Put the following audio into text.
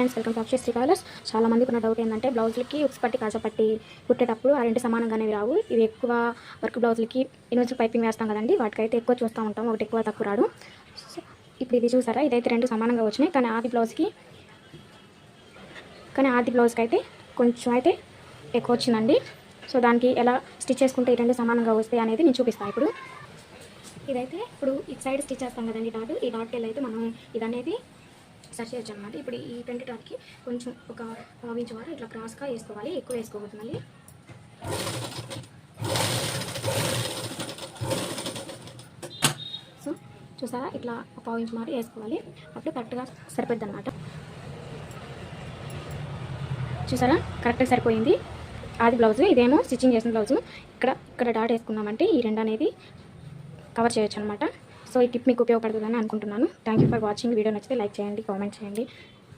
Friends welcome to Akshay Sri చాలా మంది ఉన్న డౌట్ ఏంటంటే బ్లౌజులకి ఉక్స్ పట్టి కాజపట్టి కుట్టేటప్పుడు ఆ రెండు సమానంగానేవి రావు. ఇవి ఎక్కువ వర్క్ బ్లౌజులకి ఇన్వెన్సిల్ పైపింగ్ వేస్తాం కదండి వాటికైతే ఎక్కువ చూస్తూ ఉంటాం ఒకటి ఎక్కువ తక్కువ రాడు సో ఇప్పుడు ఇది చూసారా? ఇదైతే రెండు సమానంగా వచ్చినాయి. కానీ ఆది బ్లౌజ్కి కానీ ఆది బ్లౌజ్కి అయితే కొంచెం అయితే ఎక్కువ వచ్చిందండి. సో దానికి ఎలా స్టిచ్ చేసుకుంటే ఈ రెండు సమానంగా వస్తాయి అనేది నేను చూపిస్తాను ఇప్పుడు. ఇదైతే ఇప్పుడు ఇటు సైడ్ స్టిచ్ చేస్తాం కదండి డాట్. ఈ డాట్ అయితే మనం ఇది అనేది సెట్ చేయొచ్చు అనమాట ఇప్పుడు ఈ ఫ్రంట్ డాట్కి కొంచెం ఒక పావు ఇంచు వరకు ఇట్లా క్రాస్గా వేసుకోవాలి. ఎక్కువ వేసుకోవద్దు మళ్ళీ. సో చూసారా? ఇట్లా ఒక పావు ఇంచు మారి వేసుకోవాలి. అప్పుడు కరెక్ట్గా సరిపోద్ది అనమాట చూసారా? కరెక్ట్గా సరిపోయింది. అది బ్లౌజ్ ఇదేమో స్టిచ్చింగ్ చేసిన బ్లౌజు. ఇక్కడ ఇక్కడ డాట్ వేసుకున్నామంటే ఈ రెండు అనేది కవర్ చేయొచ్చు అనమాట సో ఈ టిప్ మీకు ఉపయోగపడుతుందని అనుకుంటున్నాను. Thank you for watching video నచ్చితే లైక్ చేయండి కామెంట్ చేయండి.